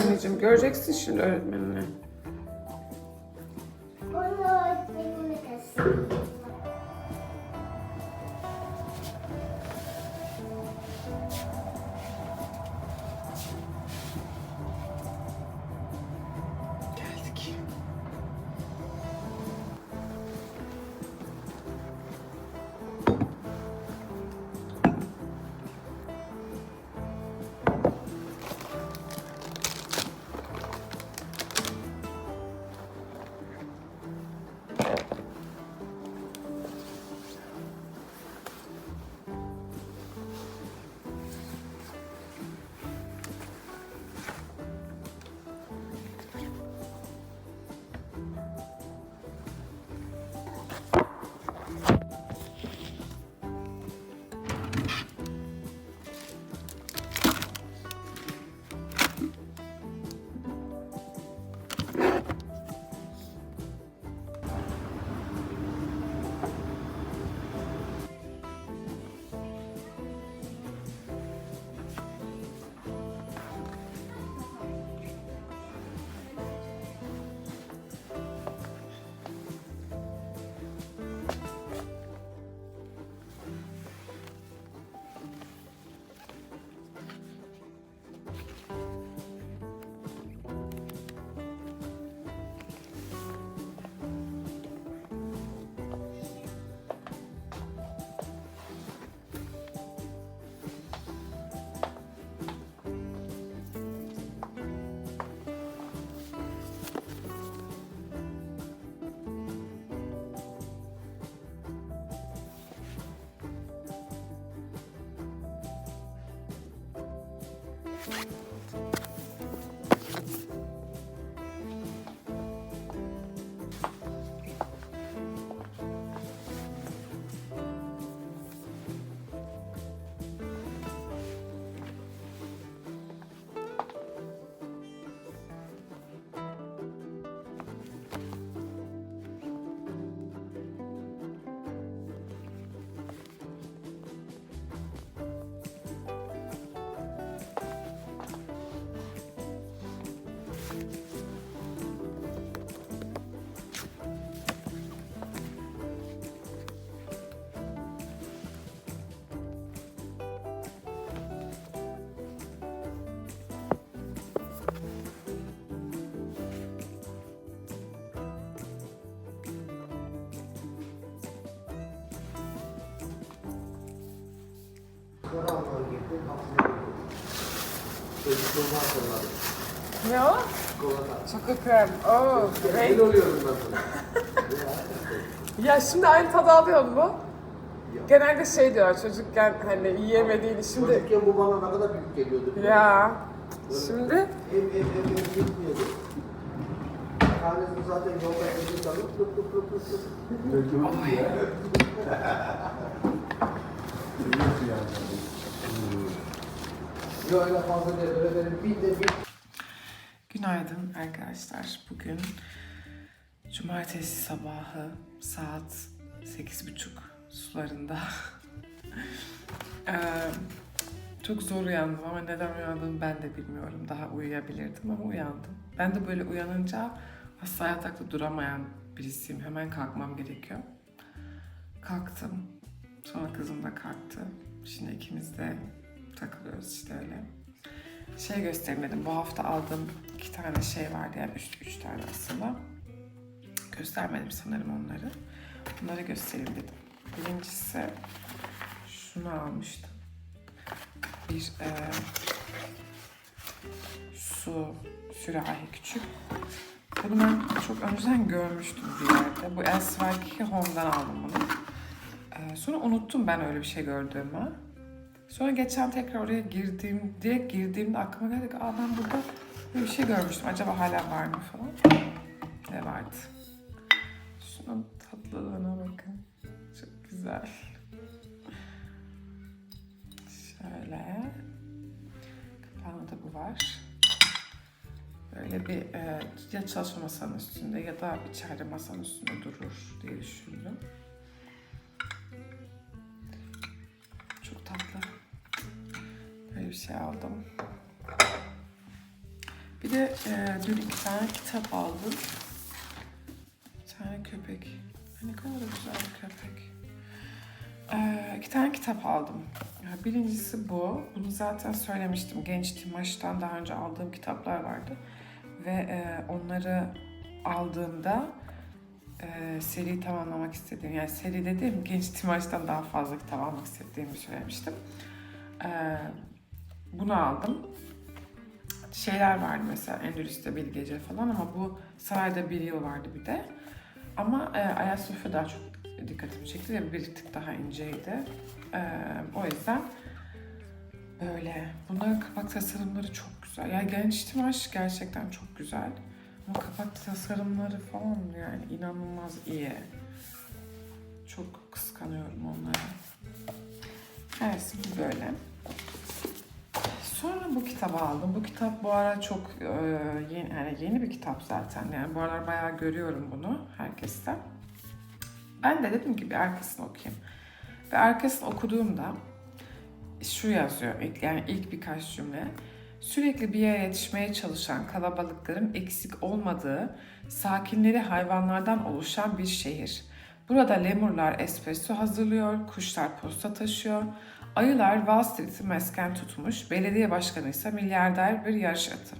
Anneciğim. Göreceksin şimdi öğretmenini. Onu öğretmenime kesin. you Karanlığa girdi, kapıya girdi. Çocukluğumu hatırladım. Ne o? Çikolata. Şaka krem. Oo, Rezil great. oluyorum ben sana. Ya şimdi aynı tadı alıyor mu? Ya. Genelde şey diyor çocukken hani yiyemediğini şimdi. Çocukken bu bana ne kadar büyük geliyordu. biliyor Ya. Şimdi? Ev ev ev ev gitmiyordu. Tanesi zaten yolda evde kalıp lıp lıp lıp lıp lıp. Günaydın arkadaşlar. Bugün cumartesi sabahı saat 8.30 sularında. Çok zor uyandım ama neden uyandığımı ben de bilmiyorum. Daha uyuyabilirdim ama uyandım. Ben de böyle uyanınca asla yatakta duramayan birisiyim. Hemen kalkmam gerekiyor. Kalktım. Sonra kızım da kalktı. Şimdi ikimiz de takılıyoruz işte öyle şey göstermedim. Bu hafta aldığım iki tane şey vardı yani üç, üç tane aslında. Göstermedim sanırım onları. Bunları göstereyim dedim. Birincisi şunu almıştım. Bir e, su sürahi küçük. Bunu ben çok önceden görmüştüm bir yerde. Bu Elsewhere Home'dan aldım bunu. E, sonra unuttum ben öyle bir şey gördüğümü. Sonra geçen tekrar oraya girdiğim, direkt girdiğimde aklıma geldi ki Aa, ben burada bir şey görmüştüm. Acaba hala var mı falan. Ne vardı? Şunun tatlılığına bakın. Çok güzel. Şöyle. Kapağında bu var. Böyle bir e, ya çalışma masanın üstünde ya da içeride masanın üstünde durur diye düşündüm. Şey aldım. Bir de e, dün iki tane kitap aldım. Bir tane köpek. Ne kadar güzel bir köpek. E, iki tane kitap aldım. Birincisi bu. Bunu zaten söylemiştim. Genç Timaş'tan daha önce aldığım kitaplar vardı. Ve e, onları aldığımda e, seri tamamlamak istediğim, yani seri dediğim Genç Timaş'tan daha fazla kitap almak istediğimi söylemiştim. E, bunu aldım. Şeyler vardı mesela Endülüs'te bir gece falan ama bu Sarayda bir yıl vardı bir de. Ama e, Ayasofya daha çok dikkatimi çekti ve bir tık daha inceydi. E, o yüzden böyle. Bunların kapak tasarımları çok güzel. Yani Genç Timaş gerçekten çok güzel. Ama kapak tasarımları falan yani inanılmaz iyi. Çok kıskanıyorum onları. Evet bu böyle. Sonra bu kitabı aldım. Bu kitap bu ara çok e, yeni, yani yeni bir kitap zaten. Yani bu aralar bayağı görüyorum bunu herkesten. Ben de dedim ki bir arkasını okuyayım. Ve arkasını okuduğumda şu yazıyor. ilk- Yani ilk birkaç cümle. Sürekli bir yere yetişmeye çalışan kalabalıkların eksik olmadığı, sakinleri hayvanlardan oluşan bir şehir. Burada lemurlar espresso hazırlıyor, kuşlar posta taşıyor, ayılar Wall Street'i mesken tutmuş, belediye başkanı ise milyarder bir yarış atı.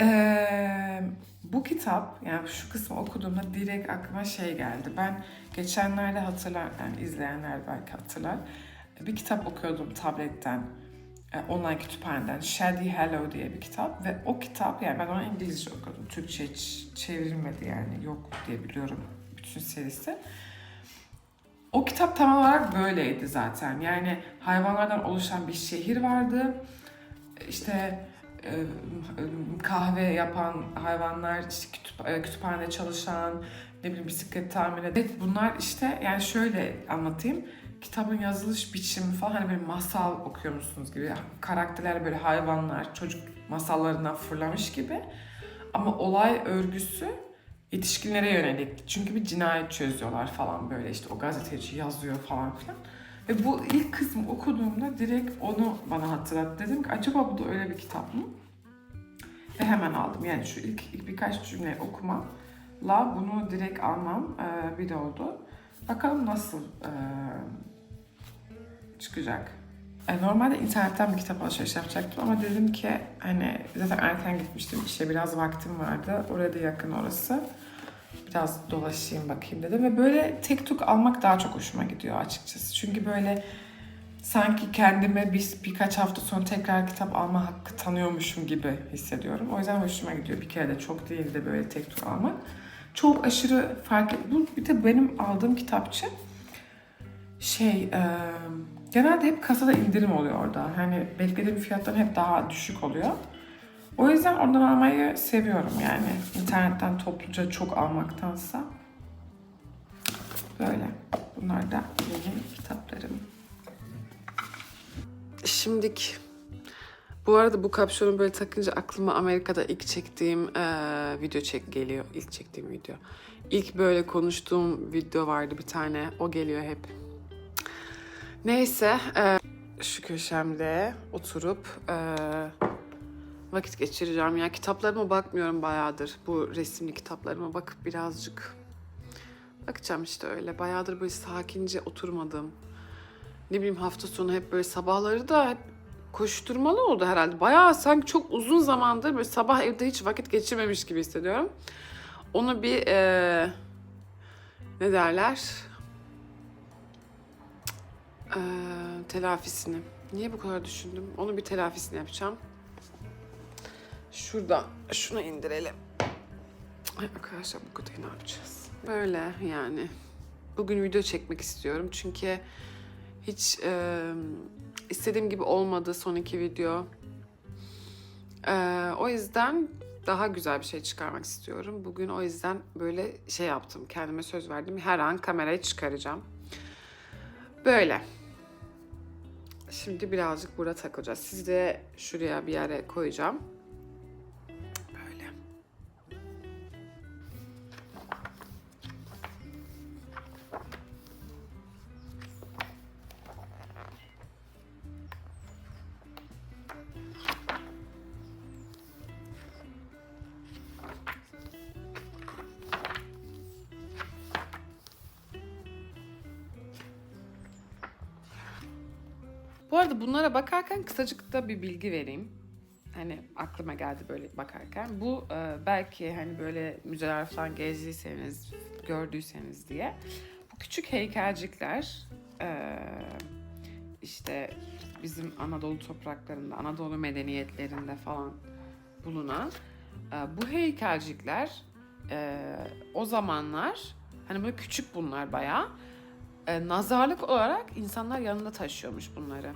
Ee, bu kitap, yani şu kısmı okuduğumda direkt aklıma şey geldi. Ben geçenlerde hatırlar, yani izleyenler belki hatırlar. Bir kitap okuyordum tabletten, e, online kütüphaneden. Shady Hello diye bir kitap ve o kitap, yani ben onu İngilizce okudum. Türkçe çevrilmedi yani yok diye biliyorum bütün serisi. O kitap tam olarak böyleydi zaten. Yani hayvanlardan oluşan bir şehir vardı. İşte e, kahve yapan hayvanlar, işte kütüp, e, kütüphanede çalışan, ne bileyim bisiklet tamir eden. Evet, bunlar işte yani şöyle anlatayım. Kitabın yazılış biçimi falan hani böyle masal okuyormuşsunuz gibi. Karakterler böyle hayvanlar, çocuk masallarından fırlamış gibi. Ama olay örgüsü yetişkinlere yönelik. Çünkü bir cinayet çözüyorlar falan böyle işte o gazeteci yazıyor falan filan. Ve bu ilk kısmı okuduğumda direkt onu bana hatırlattı. Dedim ki acaba bu da öyle bir kitap mı? Ve hemen aldım. Yani şu ilk, ilk birkaç cümle okumamla bunu direkt almam e, bir de oldu. Bakalım nasıl e, çıkacak. E, normalde internetten bir kitap alışveriş yapacaktım ama dedim ki hani zaten erken gitmiştim işe biraz vaktim vardı. Oraya da yakın orası. Biraz dolaşayım bakayım dedim ve böyle tek tuk almak daha çok hoşuma gidiyor açıkçası. Çünkü böyle sanki kendime bir, birkaç hafta sonra tekrar kitap alma hakkı tanıyormuşum gibi hissediyorum. O yüzden hoşuma gidiyor. Bir kere de çok değil de böyle tek tuk almak. Çok aşırı fark et. Bu bir de benim aldığım kitapçı şey e, genelde hep kasada indirim oluyor orada. Hani beklediğim fiyattan hep daha düşük oluyor. O yüzden oradan almayı seviyorum yani. İnternetten topluca çok almaktansa. Böyle. Bunlar da yeni kitaplarım. Şimdik bu arada bu kapşonu böyle takınca aklıma Amerika'da ilk çektiğim eee, video çek geliyor. İlk çektiğim video. İlk böyle konuştuğum video vardı bir tane. O geliyor hep. Neyse. eee, şu köşemde oturup eee, vakit geçireceğim. Ya kitaplarıma bakmıyorum bayağıdır. Bu resimli kitaplarıma bakıp birazcık bakacağım işte öyle. Bayağıdır böyle sakince oturmadım. Ne bileyim hafta sonu hep böyle sabahları da hep koşturmalı oldu herhalde. Bayağı sanki çok uzun zamandır böyle sabah evde hiç vakit geçirmemiş gibi hissediyorum. Onu bir eee, ne derler? Eee, telafisini. Niye bu kadar düşündüm? Onu bir telafisini yapacağım. Şurada şunu indirelim. Arkadaşlar bu kutuyu ne yapacağız? Böyle yani. Bugün video çekmek istiyorum çünkü hiç e, istediğim gibi olmadı son iki video. E, o yüzden daha güzel bir şey çıkarmak istiyorum. Bugün o yüzden böyle şey yaptım. Kendime söz verdim. Her an kamerayı çıkaracağım. Böyle. Şimdi birazcık burada takılacağız. Sizi de şuraya bir yere koyacağım. Arada bunlara bakarken kısacık da bir bilgi vereyim. Hani aklıma geldi böyle bakarken. Bu e, belki hani böyle müzeler falan gezdiyseniz, gördüyseniz diye. Bu küçük heykelcikler e, işte bizim Anadolu topraklarında, Anadolu medeniyetlerinde falan bulunan e, bu heykelcikler e, o zamanlar hani böyle küçük bunlar bayağı e, nazarlık olarak insanlar yanında taşıyormuş bunları.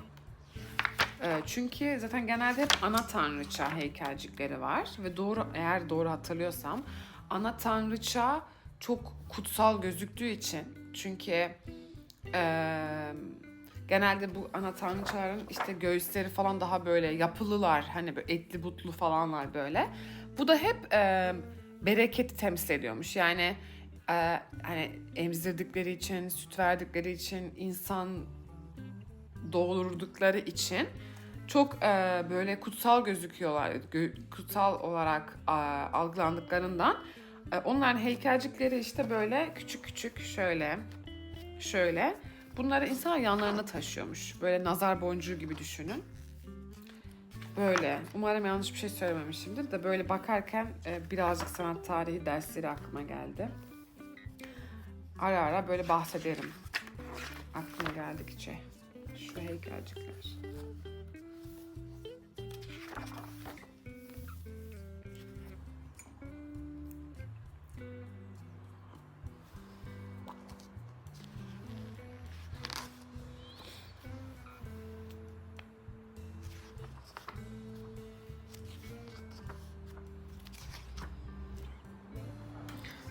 E, çünkü zaten genelde hep ana tanrıça heykelcikleri var ve doğru eğer doğru hatırlıyorsam ana tanrıça çok kutsal gözüktüğü için çünkü e, genelde bu ana tanrıçaların işte göğüsleri falan daha böyle yapılılar hani böyle etli butlu falanlar böyle. Bu da hep e, bereketi temsil ediyormuş yani e, hani emzirdikleri için, süt verdikleri için, insan doğurdukları için çok e, böyle kutsal gözüküyorlar, gö- kutsal olarak e, algılandıklarından e, onların heykelcikleri işte böyle küçük küçük şöyle, şöyle. Bunları insan yanlarına taşıyormuş. Böyle nazar boncuğu gibi düşünün. Böyle. Umarım yanlış bir şey söylememişimdir de böyle bakarken e, birazcık sanat tarihi dersleri aklıma geldi. Ara ara böyle bahsederim. Aklıma geldikçe. Şu heykelcikler.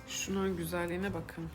Şunun güzelliğine bakın.